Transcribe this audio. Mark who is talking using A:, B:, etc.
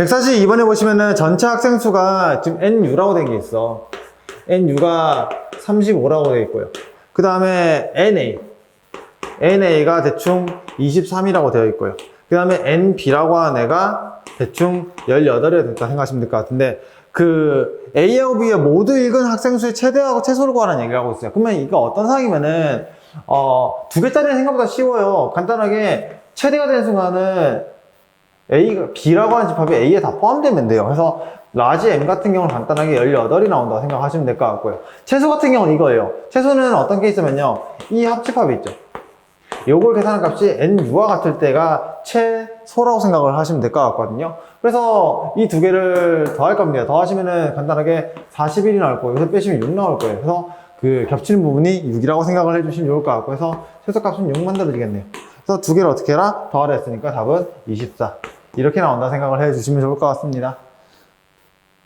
A: 142번에 보시면은 전체 학생 수가 지금 NU라고 된 게 있어. NU가 35라고 돼 있고요. 그 다음에 NA. NA가 대충 23이라고 되어 있고요. 그 다음에 NB라고 하는 애가 대충 18이 됐다 생각하시면 될 것 같은데, 그 A하고 B가 모두 읽은 학생 수의 최대하고 최소를 구하라는 얘기를 하고 있어요. 그러면 이거 어떤 상황이면은, 어, 두 개짜리는 생각보다 쉬워요. 간단하게 최대가 되는 순간은 A가, B라고 하는 집합이 A에 다 포함되면 돼요. 그래서 라지 M 같은 경우는 간단하게 18이 나온다고 생각하시면 될 것 같고요. 최소 같은 경우는 이거예요. 최소는 어떤 게 있으면요. 이 합집합이 있죠. 요걸 계산한 값이 NU와 같을 때가 최소라고 생각을 하시면 될 것 같거든요. 그래서 이 두 개를 더할 겁니다. 더하시면은 간단하게 41이 나올 거예요. 여기서 빼시면 6 나올 거예요. 그래서 그 겹치는 부분이 6이라고 생각을 해주시면 좋을 것 같고 해서 최소값은 6 만들어지겠네요. 그래서 두 개를 어떻게 해라? 더하라 했으니까 답은 24. 이렇게 나온다 생각을 해주시면 좋을 것 같습니다.